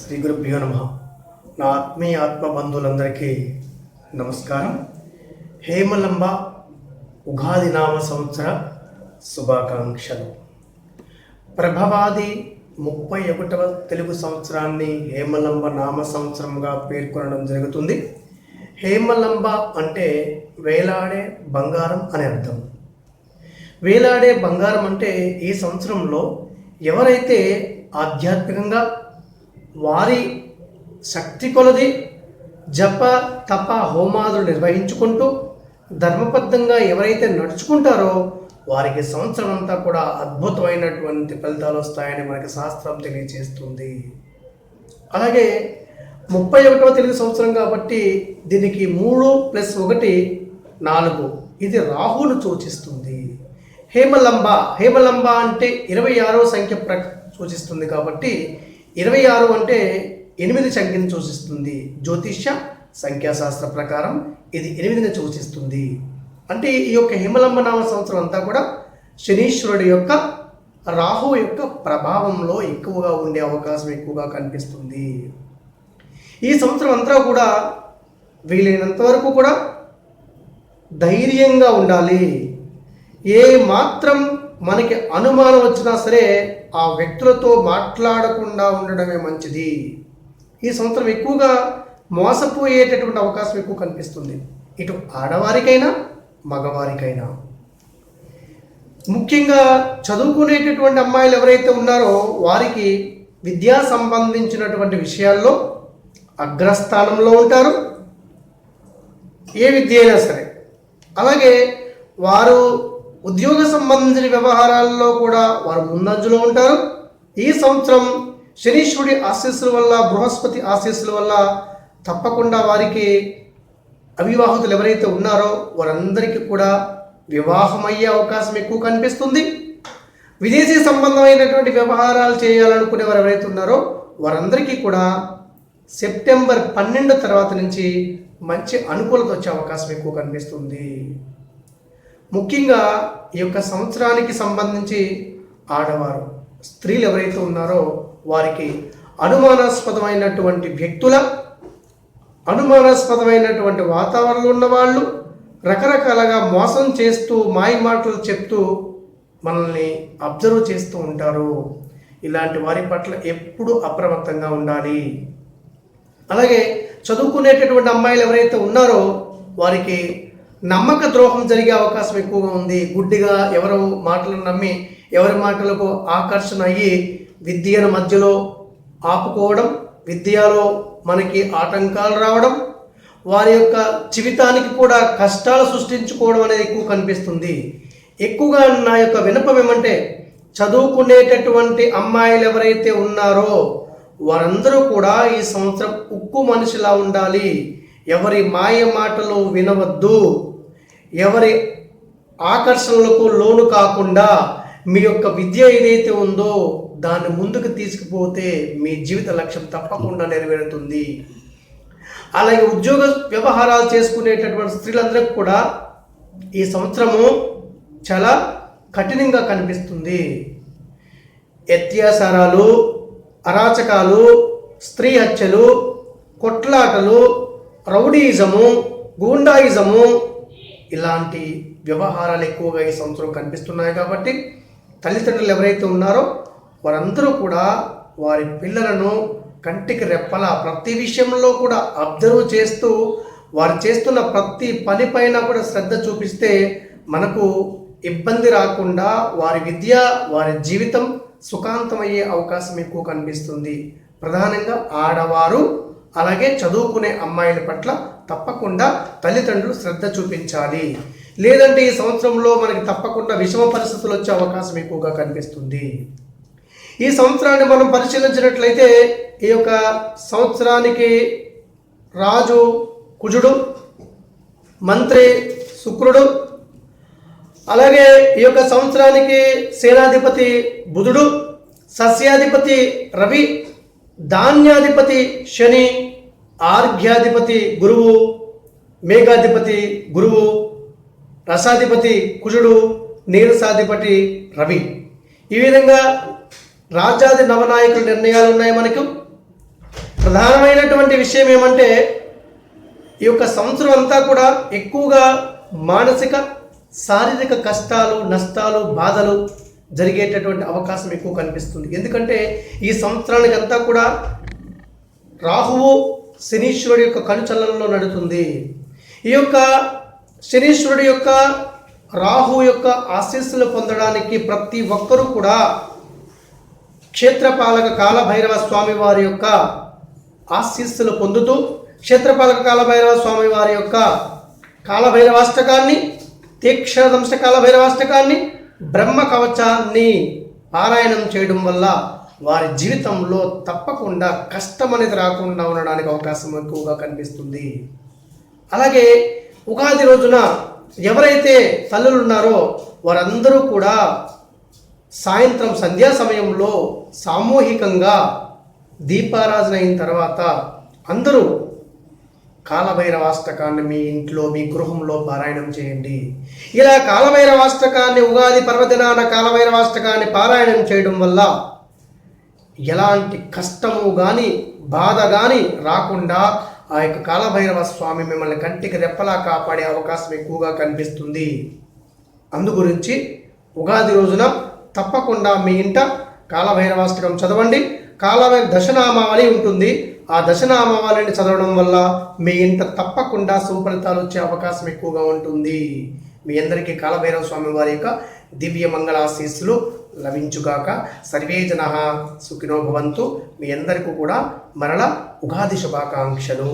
శ్రీ గురుభ్యో నమ. నా ఆత్మీయ ఆత్మ బంధువులందరికీ నమస్కారం. హేమలంబ ఉగాది నామ సంవత్సర శుభాకాంక్షలు. ప్రభవాది ముప్పై ఒకటవ తెలుగు సంవత్సరాన్ని హేమలంబ నామ సంవత్సరంగా పేర్కొనడం జరుగుతుంది. హేమలంబ అంటే వేలాడే బంగారం అని అర్థం. వేలాడే బంగారం అంటే ఈ సంవత్సరంలో ఎవరైతే ఆధ్యాత్మికంగా వారి శక్తి కొలది జప తప హోమాదులు నిర్వహించుకుంటూ ధర్మబద్ధంగా ఎవరైతే నడుచుకుంటారో వారికి సంవత్సరం అంతా కూడా అద్భుతమైనటువంటి ఫలితాలు వస్తాయని మనకి శాస్త్రం తెలియజేస్తుంది అలాగే ముప్పై ఒకటవ తెలుగు సంవత్సరం కాబట్టి దీనికి మూడు ప్లస్ ఒకటి నాలుగు. ఇది రాహును సూచిస్తుంది. హేమలంబ హేమలంబ అంటే ఇరవై ఆరో సంఖ్య ప్ర సూచిస్తుంది కాబట్టి ఇరవై ఆరు అంటే ఎనిమిది సంఖ్యను సూచిస్తుంది. జ్యోతిష్య సంఖ్యాశాస్త్ర ప్రకారం ఇది ఎనిమిదిని సూచిస్తుంది. అంటే ఈ యొక్క హిమలంబ నామ సంవత్సరం అంతా కూడా శనీశ్వరుడి యొక్క రాహు యొక్క ప్రభావంలో ఎక్కువగా ఉండే అవకాశం ఎక్కువగా కనిపిస్తుంది. ఈ సంవత్సరం అంతా కూడా వీలైనంత వరకు కూడా ధైర్యంగా ఉండాలి. ఏ మాత్రం మనకి అనుమానం వచ్చినా సరే ఆ వ్యక్తులతో మాట్లాడకుండా ఉండడమే మంచిది. ఈ సంవత్సరం ఎక్కువగా మోసపోయేటటువంటి అవకాశం ఎక్కువ కనిపిస్తుంది. ఇటు ఆడవారికైనా మగవారికైనా. ముఖ్యంగా చదువుకునేటటువంటి అమ్మాయిలు ఎవరైతే ఉన్నారో వారికి విద్యా సంబంధించినటువంటి విషయాల్లో అగ్రస్థానంలో ఉంటారు. ఏ విద్య అయినా సరే. అలాగే వారు ఉద్యోగ సంబంధించిన వ్యవహారాల్లో కూడా వారు ముందంజలో ఉంటారు. ఈ సంవత్సరం శనీశ్వరుడి ఆశీస్సుల వల్ల బృహస్పతి ఆశీస్సుల వల్ల తప్పకుండా వారికి అవివాహితులు ఎవరైతే ఉన్నారో వారందరికీ కూడా వివాహం అయ్యే అవకాశం ఎక్కువ కనిపిస్తుంది. విదేశీ సంబంధమైనటువంటి వ్యవహారాలు చేయాలనుకునే వారు ఎవరైతే ఉన్నారో వారందరికీ కూడా సెప్టెంబర్ పన్నెండు తర్వాత నుంచి మంచి అనుకూలత వచ్చే అవకాశం ఎక్కువ కనిపిస్తుంది. ముఖ్యంగా ఈ యొక్క సంవత్సరానికి సంబంధించి ఆడవారు స్త్రీలు ఎవరైతే ఉన్నారో వారికి అనుమానాస్పదమైనటువంటి వ్యక్తుల అనుమానాస్పదమైనటువంటి వాతావరణంలో ఉన్న వాళ్ళు రకరకాలుగా మోసం చేస్తూ మాయ మాటలు చెప్తూ మనల్ని అబ్జర్వ్ చేస్తూ ఉంటారు. ఇలాంటి వారి పట్ల ఎప్పుడూ అప్రమత్తంగా ఉండాలి. అలాగే చదువుకునేటటువంటి అమ్మాయిలు ఎవరైతే ఉన్నారో వారికి నమ్మక ద్రోహం జరిగే అవకాశం ఎక్కువగా ఉంది. గుడ్డిగా ఎవరు మాటలను నమ్మి ఎవరి మాటలకు ఆకర్షణ అయ్యి విద్యను మధ్యలో ఆపుకోవడం విద్యలో మనకి ఆటంకాలు రావడం వారి యొక్క జీవితానికి కూడా కష్టాలు సృష్టించుకోవడం అనేది ఎక్కువ కనిపిస్తుంది. ఎక్కువగా నా యొక్క వినపం ఏమంటే చదువుకునేటటువంటి అమ్మాయిలు ఎవరైతే ఉన్నారో వారందరూ కూడా ఈ సంవత్సరం ఉక్కు మనిషిలా ఉండాలి. ఎవరి మాయ మాటలు వినవద్దు. ఎవరి ఆకర్షణలకు లోను కాకుండా మీ యొక్క విద్య ఏదైతే ఉందో దాన్ని ముందుకు తీసుకుపోతే మీ జీవిత లక్ష్యం తప్పకుండా నెరవేరుతుంది. అలాగే ఉద్యోగ వ్యవహారాలు చేసుకునేటటువంటి స్త్రీలందరికీ కూడా ఈ సంవత్సరము చాలా కఠినంగా కనిపిస్తుంది. అత్యాచారాలు అరాచకాలు స్త్రీ హత్యలు కొట్లాటలు రౌడీయిజము గూండాయిజము ఇలాంటి వ్యవహారాలు ఎక్కువగా ఈ సంవత్సరం కనిపిస్తున్నాయి కాబట్టి తల్లిదండ్రులు ఎవరైతే ఉన్నారో వారందరూ కూడా వారి పిల్లలను కంటికి రెప్పల ప్రతి విషయంలో కూడా అబ్జర్వ్ చేస్తూ వారు చేస్తున్న ప్రతి పని పైన కూడా శ్రద్ధ చూపిస్తే మనకు ఇబ్బంది రాకుండా వారి విద్య వారి జీవితం సుఖాంతమయ్యే అవకాశం ఎక్కువ కనిపిస్తుంది. ప్రధానంగా ఆడవారు అలాగే చదువుకునే అమ్మాయిల పట్ల తప్పకుండా తల్లిదండ్రులు శ్రద్ధ చూపించాలి. లేదంటే ఈ సంవత్సరంలో మనకి తప్పకుండా విషమ పరిస్థితులు వచ్చే అవకాశం ఎక్కువగా కనిపిస్తుంది. ఈ సంవత్సరాన్ని మనం పరిశీలించినట్లయితే ఈ యొక్క సంవత్సరానికి రాజు కుజుడు మంత్రి శుక్రుడు అలాగే ఈ యొక్క సంవత్సరానికి సేనాధిపతి బుధుడు సస్యాధిపతి రవి ధాన్యాధిపతి శని ఆర్ఘ్యాధిపతి గురువు మేఘాధిపతి గురువు రసాధిపతి కుజుడు నీరసాధిపతి రవి. ఈ విధంగా రాజాది నవనాయకుల నిర్ణయాలు ఉన్నాయి మనకు. ప్రధానమైనటువంటి విషయం ఏమంటే ఈ యొక్క సంవత్సరం అంతా కూడా ఎక్కువగా మానసిక శారీరక కష్టాలు నష్టాలు బాధలు జరిగేటటువంటి అవకాశం ఎక్కువ కనిపిస్తుంది. ఎందుకంటే ఈ సంవత్సరానికి అంతా కూడా రాహువు శనీశ్వరుడి యొక్క కనుచలనంలో నడుతుంది. ఈ యొక్క శనీశ్వరుడి యొక్క రాహు యొక్క ఆశీస్సులు పొందడానికి ప్రతి ఒక్కరూ కూడా క్షేత్రపాలక కాలభైరవ స్వామి వారి యొక్క ఆశీస్సులు పొందుతూ క్షేత్రపాలక కాలభైరవ స్వామి వారి యొక్క కాలభైరవాష్టకాన్ని తీక్షణదంశ కాలభైరవాష్టకాన్ని బ్రహ్మ కవచాన్ని పారాయణం చేయడం వల్ల వారి జీవితంలో తప్పకుండా కష్టం అనేది రాకుండా ఉండడానికి అవకాశం ఎక్కువగా కనిపిస్తుంది. అలాగే ఉగాది రోజున ఎవరైతే తల్లులు ఉన్నారో వారందరూ కూడా సాయంత్రం సంధ్యా సమయంలో సామూహికంగా దీపారాధన అయిన తర్వాత అందరూ కాలభైరవాష్టకాన్ని మీ ఇంట్లో మీ గృహంలో పారాయణం చేయండి. ఇలా కాలభైరవాష్టకాన్ని ఉగాది పర్వదినాన కాలభైరవాష్టకాన్ని పారాయణం చేయడం వల్ల ఎలాంటి కష్టము కానీ బాధ కానీ రాకుండా ఆ యొక్క కాలభైరవ స్వామి మిమ్మల్ని కంటికి రెప్పలా కాపాడే అవకాశం ఎక్కువగా కనిపిస్తుంది. అందు గురించి ఉగాది రోజున తప్పకుండా మీ ఇంట కాలభైరవాష్టకం చదవండి. కాలభైర దశనామావళి ఉంటుంది. ఆ దశనామావాలని చదవడం వల్ల మీ ఇంట తప్పకుండా సుఫలితాలు వచ్చే అవకాశం ఎక్కువగా ఉంటుంది. మీ అందరికీ కాలభైరవ స్వామి వారి యొక్క దివ్య మంగళాశీస్సులు లభించుగాక సర్వే జన సుఖినో భవంతు. మీ అందరికీ కూడా మరల ఉగాది శుభాకాంక్షలు.